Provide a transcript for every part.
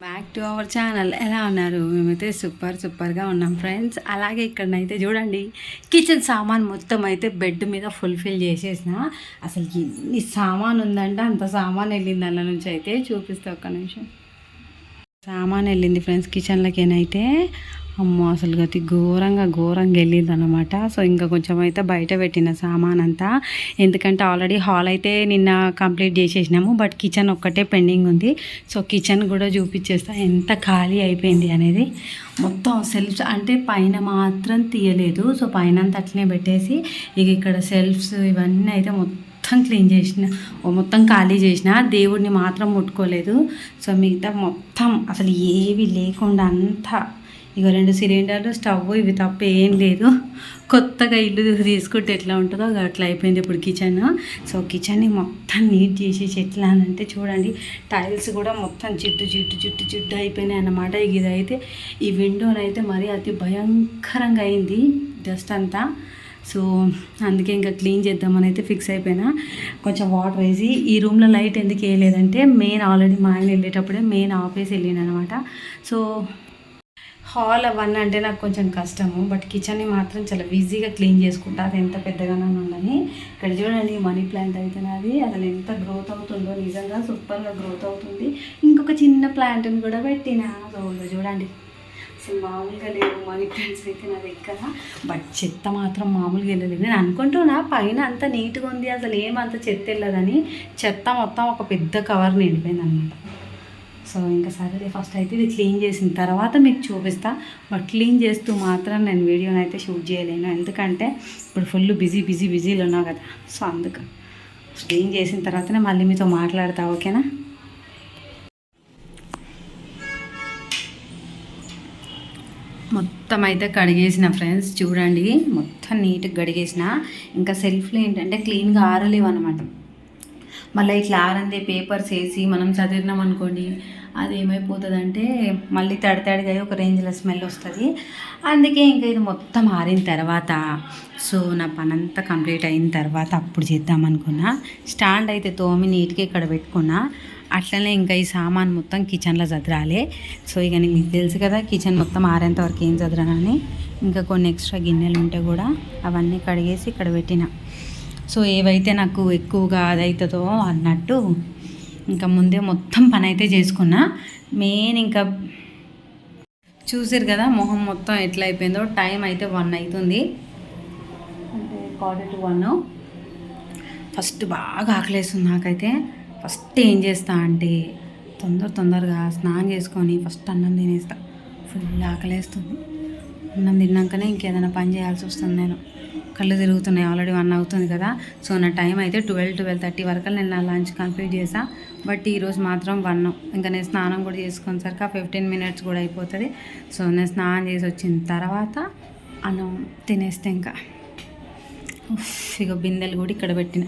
Back to our channel ఎలా ఉన్నారు? మేమైతే సూపర్ సూపర్గా ఉన్నాం ఫ్రెండ్స్ అలాగే ఇక్కడనైతే చూడండి కిచెన్ సామాన్ మొత్తం అయితే బెడ్ మీద ఫుల్ఫిల్ చేసేసిన. అసలు ఎన్ని సామాన్ ఉందంటే అంత సామాన్ వెళ్ళింది అన్న నుంచి అయితే చూపిస్తా ఒక్క నిమిషం. సామాన్ వెళ్ళింది ఫ్రెండ్స్ కిచెన్లకేనైతే అమ్మో అసలు గతి ఘోరంగా ఘోరంగా వెళ్ళింది అనమాట సో ఇంకా కొంచెం అయితే బయట పెట్టిన సామాన్ అంతా ఎందుకంటే ఆల్రెడీ హాల్ అయితే నిన్న కంప్లీట్ చేసేసినాము బట్ కిచెన్ ఒక్కటే పెండింగ్ ఉంది. సో కిచెన్ కూడా చూపించేస్తా ఎంత ఖాళీ అయిపోయింది అనేది. మొత్తం సెల్ఫ్స్ అంటే పైన మాత్రం తీయలేదు. సో పైన అంతా అట్లనే పెట్టేసి ఇక ఇక్కడ సెల్ఫ్స్ ఇవన్నీ అయితే మొత్తం మొత్తం క్లీన్ చేసిన ఓ మొత్తం ఖాళీ చేసిన దేవుడిని మాత్రం ముట్టుకోలేదు. సో మిగతా మొత్తం అసలు ఏవి లేకుండా అంతా ఇక రెండు సిలిండర్లు స్టవ్ ఇవి తప్ప ఏం లేదు. కొత్తగా ఇల్లు తీసుకుంటే ఎట్లా ఉంటుందో అట్లా అయిపోయింది ఇప్పుడు కిచెన్. సో కిచెన్ని మొత్తం నీట్ చేసి ఎట్లా అని అంటే చూడండి టైల్స్ కూడా మొత్తం జిడ్డు జిడ్డు జిడ్డు జిడ్డు అయిపోయినాయి అన్నమాట. ఇక ఇదైతే ఈ విండోనైతే మరి అతి భయంకరంగా అయింది డస్ట్ అంతా. సో అందుకే ఇంకా క్లీన్ చేద్దామని అయితే ఫిక్స్ అయిపోయినా. కొంచెం వాటర్ వేసి ఈ రూమ్లో లైట్ ఎందుకు వేయలేదంటే మెయిన్ ఆల్రెడీ మా ఆయన వెళ్ళేటప్పుడే మెయిన్ ఆఫీస్ వెళ్ళిన అనమాట సో హాల్ అవన్నీ అంటే నాకు కొంచెం కష్టము. బట్ కిచెన్ని మాత్రం చాలా ఈజీగా క్లీన్ చేసుకుంటా. అది ఎంత పెద్దగానే ఉండని ఇక్కడ చూడండి మనీ ప్లాంట్ అయితే నాది. అసలు ఎంత గ్రోత్ అవుతుందో నిజంగా సూపర్గా గ్రోత్ అవుతుంది. ఇంకొక చిన్న ప్లాంట్ని కూడా పెట్టిన. సో చూడండి. అసలు మామూలుగా లేవు. మనీ ప్లాంట్స్ అయితే నా దగ్గర బట్ చెత్త మాత్రం మామూలుగా వెళ్ళలేదు. నేను అనుకుంటున్నా పైన అంత నీట్గా ఉంది. అసలు ఏమంత చెత్త వెళ్ళదని చెత్త మొత్తం ఒక పెద్ద కవర్ నిండిపోయింది అనమాట సో ఇంకా సరే ఫస్ట్ అయితే ఇది క్లీన్ చేసిన తర్వాత మీకు చూపిస్తా. బట్ క్లీన్ చేస్తూ మాత్రం నేను వీడియోని అయితే షూట్ చేయలేను. ఎందుకంటే ఇప్పుడు ఫుల్ బిజీ బిజీ బిజీలో ఉన్నావు కదా. సో అందుకు క్లీన్ చేసిన తర్వాతనే మళ్ళీ మీతో మాట్లాడతా. ఓకేనా? మొత్తం అయితే కడిగేసిన ఫ్రెండ్స్ చూడండి మొత్తం నీట్గా కడిగేసిన. ఇంకా సెల్ఫ్లు ఏంటంటే క్లీన్గా ఆరలేవు అనమాట మళ్ళీ ఇట్లా ఆరంది పేపర్స్ వేసి మనం చదివినాం అనుకోండి అది ఏమైపోతుందంటే మళ్ళీ తడి తడిగా ఒక రేంజ్లో స్మెల్ వస్తుంది. అందుకే ఇంకా ఇది మొత్తం ఆరిన తర్వాత సో నా పని అంతా కంప్లీట్ అయిన తర్వాత అప్పుడు చేద్దాం అనుకున్నా. స్టాండ్ అయితే తోమి నీట్గా ఇక్కడ పెట్టుకున్నా. అట్లనే ఇంకా ఈ సామాన్ మొత్తం కిచెన్లో చదరాలి. సో ఇక మీకు తెలుసు కదా కిచెన్ మొత్తం ఆరేంత వరకు ఏం చదరానని. ఇంకా కొన్ని ఎక్స్ట్రా గిన్నెలు ఉంటే కూడా అవన్నీ కడిగేసి ఇక్కడ పెట్టిన. సో ఏవైతే నాకు ఎక్కువగా అదవుతుందో అన్నట్టు ఇంకా ముందే మొత్తం పని అయితే చేసుకున్నా. మెయిన్ ఇంకా చూసారు కదా మొహం మొత్తం ఎట్లా అయిపోయిందో టైం అయితే వన్ అవుతుంది అంటే క్వార్టర్ టు వన్ ఫస్ట్ బాగా ఆకలేస్తుంది నాకైతే. ఫస్ట్ ఏం చేస్తా అంటే తొందర తొందరగా స్నానం చేసుకొని ఫస్ట్ అన్నం తినేస్తా. ఫుల్ ఆకలేస్తుంది. అన్నం తిన్నాకనే ఇంకేదైనా పని చేయాల్సి వస్తుంది నేను. కళ్ళు తిరుగుతున్నాయి. ఆల్రెడీ వన్ అవుతుంది కదా. సో నా టైం అయితే ట్వెల్వ్ ట్వెల్వ్ థర్టీ వరకు నేను నా లంచ్ కంప్లీట్ చేసా బట్ ఈరోజు మాత్రం వన్. ఇంకా నేను స్నానం కూడా చేసుకునేసరికి ఆ ఫిఫ్టీన్ మినిట్స్ కూడా అయిపోతుంది. సో నేను స్నానం చేసి వచ్చిన తర్వాత అన్నం తినేస్తే ఇంకా. ఇక బిందెలు కూడా ఇక్కడ పెట్టిన.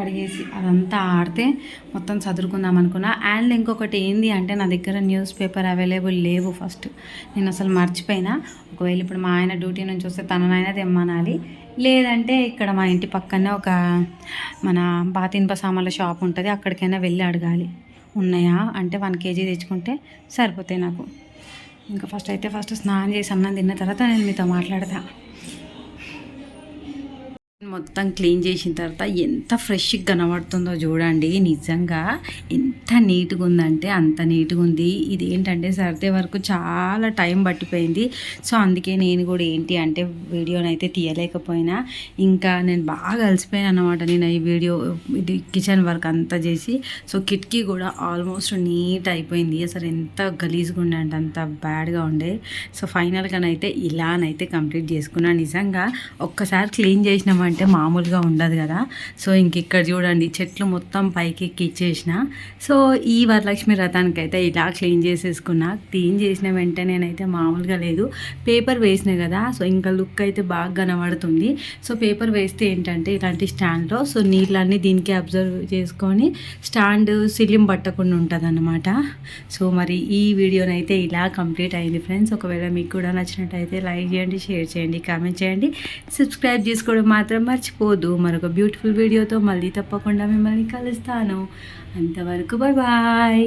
కడిగేసి అదంతా ఆడితే మొత్తం చదువుకుందాం అనుకున్నా. అండ్ ఇంకొకటి ఏంది అంటే నా దగ్గర న్యూస్ పేపర్ అవైలబుల్ లేవు ఫస్ట్. నేను అసలు మర్చిపోయినా. ఒకవేళ ఇప్పుడు మా ఆయన డ్యూటీ నుంచి వస్తే తననైనా తెమ్మనాలి. లేదంటే ఇక్కడ మా ఇంటి పక్కనే ఒక మన పాతిన్ప సామాన్ల షాప్ ఉంటుంది. అక్కడికైనా వెళ్ళి అడగాలి. ఉన్నాయా? అంటే వన్ కేజీ తెచ్చుకుంటే సరిపోతాయి నాకు. ఇంకా ఫస్ట్ అయితే ఫస్ట్ స్నానం చేసి అన్నం తిన్న తర్వాత నేను మీతో మాట్లాడతా. మొత్తం క్లీన్ చేసిన తర్వాత ఎంత ఫ్రెష్గా కనబడుతుందో చూడండి. నిజంగా ఎంత నీట్గా ఉందంటే అంత నీట్గా ఉంది. ఇది ఏంటంటే సర్దే వరకు చాలా టైం పట్టిపోయింది. సో అందుకే నేను కూడా ఏంటి అంటే వీడియోని అయితే తీయలేకపోయినా. ఇంకా నేను బాగా అలసిపోయాను అనమాట నేను ఈ వీడియో ఇది కిచెన్ వర్క్ అంతా చేసి. సో కిటికీ కూడా ఆల్మోస్ట్ నీట్ అయిపోయింది. అసలు ఎంత గలీజ్గా ఉండే అంటే అంత బ్యాడ్గా ఉండే. సో ఫైనల్గానైతే ఇలానైతే కంప్లీట్ చేసుకున్నాను నిజంగా ఒక్కసారి క్లీన్ అంటే మామూలుగా ఉండదు కదా. సో ఇంక ఇక్కడ చూడండి చెట్లు మొత్తం పైకి ఎక్కిచ్చేసిన. సో ఈ వరలక్ష్మి రథానికి అయితే ఇలా క్లీన్ చేసేసుకున్నా. క్లీన్ చేసిన వెంటనే నేనైతే మామూలుగా లేదు. పేపర్ వేసిన కదా సో ఇంకా లుక్ అయితే బాగా కనబడుతుంది. సో పేపర్ వేస్తే ఏంటంటే ఇలాంటి స్టాండ్లో సో నీళ్ళన్నీ దీనికి అబ్జర్వ్ చేసుకొని స్టాండ్ సిలిం పట్టకుండా ఉంటుంది అనమాట సో మరి ఈ వీడియోనైతే ఇలా కంప్లీట్ అయింది ఫ్రెండ్స్. ఒకవేళ మీకు కూడా నచ్చినట్టయితే లైక్ చేయండి షేర్ చేయండి కామెంట్ చేయండి. సబ్స్క్రైబ్ చేసుకోవడం మాత్రం మాత్రం మర్చిపోదు. మరొక బ్యూటిఫుల్ వీడియోతో మళ్ళీ తప్పకుండా మిమ్మల్ని కలుస్తాను. అంతవరకు బాయ్ బాయ్